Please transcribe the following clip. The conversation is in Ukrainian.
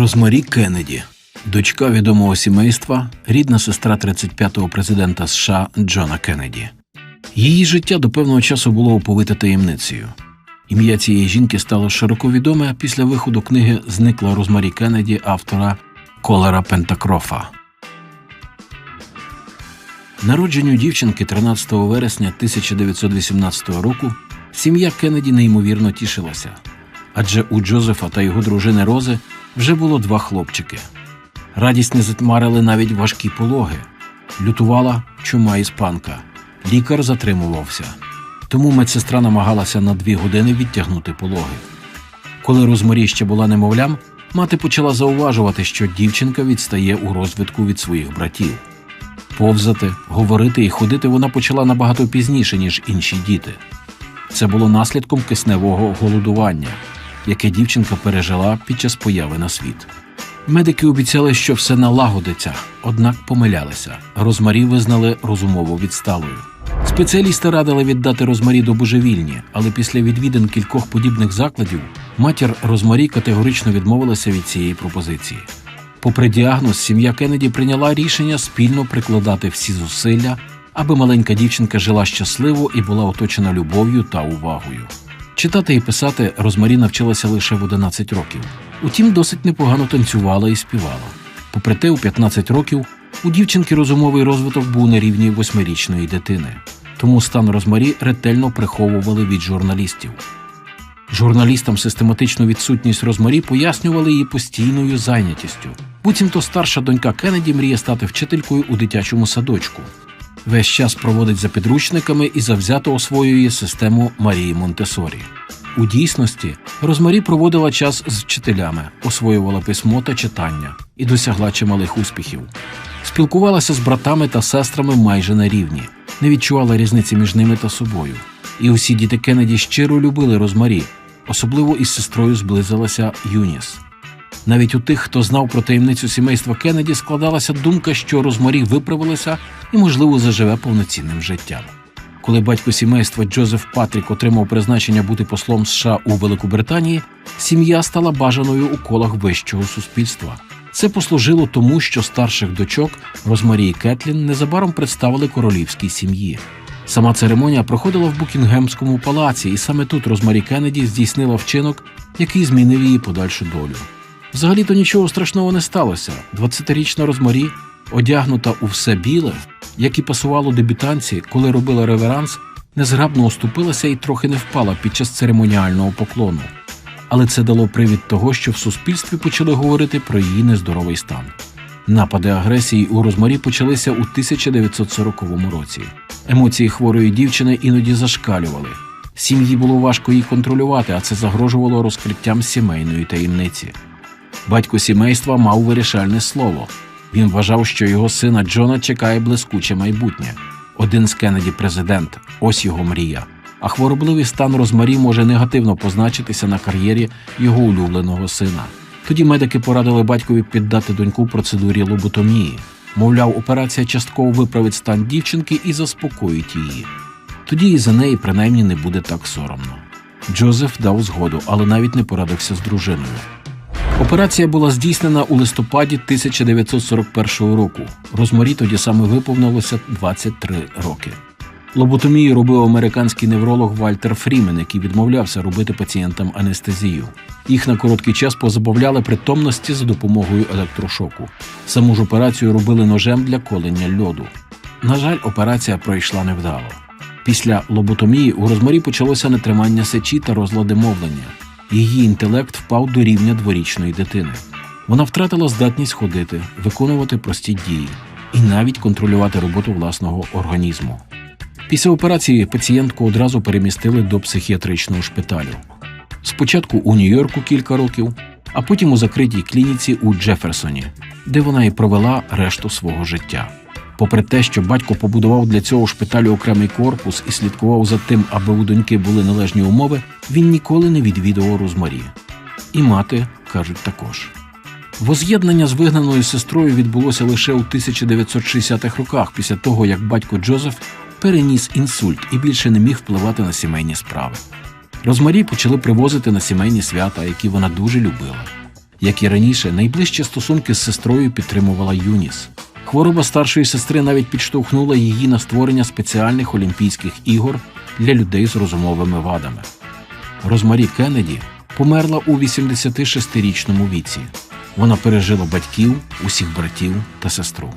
Розмарі Кеннеді, дочка відомого сімейства, рідна сестра 35-го президента США Джона Кеннеді. Її життя до певного часу було оповите таємницею. Ім'я цієї жінки стало широко відоме після виходу книги Зникла Розмарі Кеннеді автора Колера Пентакрофа. Народженню дівчинки 13 вересня 1918 року сім'я Кеннеді неймовірно тішилася, адже у Джозефа та його дружини Рози вже було два хлопчики. Радість не затмарили навіть важкі пологи. Лютувала чума іспанка. Лікар затримувався. Тому медсестра намагалася на дві години відтягнути пологи. Коли Розмарі ще була немовлям, мати почала зауважувати, що дівчинка відстає у розвитку від своїх братів. Повзати, говорити і ходити вона почала набагато пізніше, ніж інші діти. Це було наслідком кисневого голодування, яке дівчинка пережила під час появи на світ. Медики обіцяли, що все налагодиться, однак помилялися. Розмарі визнали розумово відсталою. Спеціалісти радили віддати Розмарі до божевільні, але після відвідин кількох подібних закладів матір Розмарі категорично відмовилася від цієї пропозиції. Попри діагноз, сім'я Кеннеді прийняла рішення спільно прикладати всі зусилля, аби маленька дівчинка жила щасливо і була оточена любов'ю та увагою. Читати і писати Розмарі навчилася лише в 11 років. Утім, досить непогано танцювала і співала. Попри те, у 15 років у дівчинки розумовий розвиток був на рівні восьмирічної дитини. Тому стан Розмарі ретельно приховували від журналістів. Журналістам систематичну відсутність Розмарі пояснювали її постійною зайнятістю. Буцімто старша донька Кеннеді мріє стати вчителькою у дитячому садочку. Весь час проводить за підручниками і завзято освоює систему Марії Монтесорі. У дійсності Розмарі проводила час з вчителями, освоювала письмо та читання і досягла чималих успіхів. Спілкувалася з братами та сестрами майже на рівні, не відчувала різниці між ними та собою. І усі діти Кеннеді щиро любили Розмарі, особливо із сестрою зблизилася Юніс. Навіть у тих, хто знав про таємницю сімейства Кеннеді, складалася думка, що Розмарі виправилася і, можливо, заживе повноцінним життям. Коли батько сімейства Джозеф Патрік отримав призначення бути послом США у Великобританії, сім'я стала бажаною у колах вищого суспільства. Це послужило тому, що старших дочок Розмарі і Кетлін незабаром представили королівській сім'ї. Сама церемонія проходила в Букінгемському палаці, і саме тут Розмарі Кеннеді здійснила вчинок, який змінив її подальшу долю. Взагалі-то нічого страшного не сталося. 20-річна Розмарі, одягнута у все біле, як і пасувало дебютанці, коли робила реверанс, незграбно оступилася і трохи не впала під час церемоніального поклону. Але це дало привід того, що в суспільстві почали говорити про її нездоровий стан. Напади агресії у Розмарі почалися у 1940 році. Емоції хворої дівчини іноді зашкалювали. Сім'ї було важко її контролювати, а це загрожувало розкриттям сімейної таємниці. Батько сімейства мав вирішальне слово. Він вважав, що його сина Джона чекає блискуче майбутнє. Один з Кеннеді президент, ось його мрія. А хворобливий стан Розмарі може негативно позначитися на кар'єрі його улюбленого сина. Тоді медики порадили батькові піддати доньку процедурі лоботомії. Мовляв, операція частково виправить стан дівчинки і заспокоїть її. Тоді і за неї принаймні не буде так соромно. Джозеф дав згоду, але навіть не порадився з дружиною. Операція була здійснена у листопаді 1941 року. Розмарі тоді саме виповнилося 23 роки. Лоботомію робив американський невролог Вальтер Фрімен, який відмовлявся робити пацієнтам анестезію. Їх на короткий час позабавляли притомності за допомогою електрошоку. Саму ж операцію робили ножем для колення льоду. На жаль, операція пройшла невдало. Після лоботомії у розмарі почалося нетримання сечі та розлади мовлення. Її інтелект впав до рівня дворічної дитини. Вона втратила здатність ходити, виконувати прості дії і навіть контролювати роботу власного організму. Після операції пацієнтку одразу перемістили до психіатричного шпиталю. Спочатку у Нью-Йорку кілька років, а потім у закритій клініці у Джеферсоні, де вона і провела решту свого життя. Попри те, що батько побудував для цього шпиталю окремий корпус і слідкував за тим, аби у доньки були належні умови, він ніколи не відвідував Розмарі. І мати кажуть також. Воз'єднання з вигнаною сестрою відбулося лише у 1960-х роках, після того як батько Джозеф переніс інсульт і більше не міг впливати на сімейні справи. Розмарі почали привозити на сімейні свята, які вона дуже любила. Як і раніше, найближчі стосунки з сестрою підтримувала Юніс. Хвороба старшої сестри навіть підштовхнула її на створення спеціальних Олімпійських ігор для людей з розумовими вадами. Розмарі Кеннеді померла у 86-річному віці. Вона пережила батьків, усіх братів та сестру.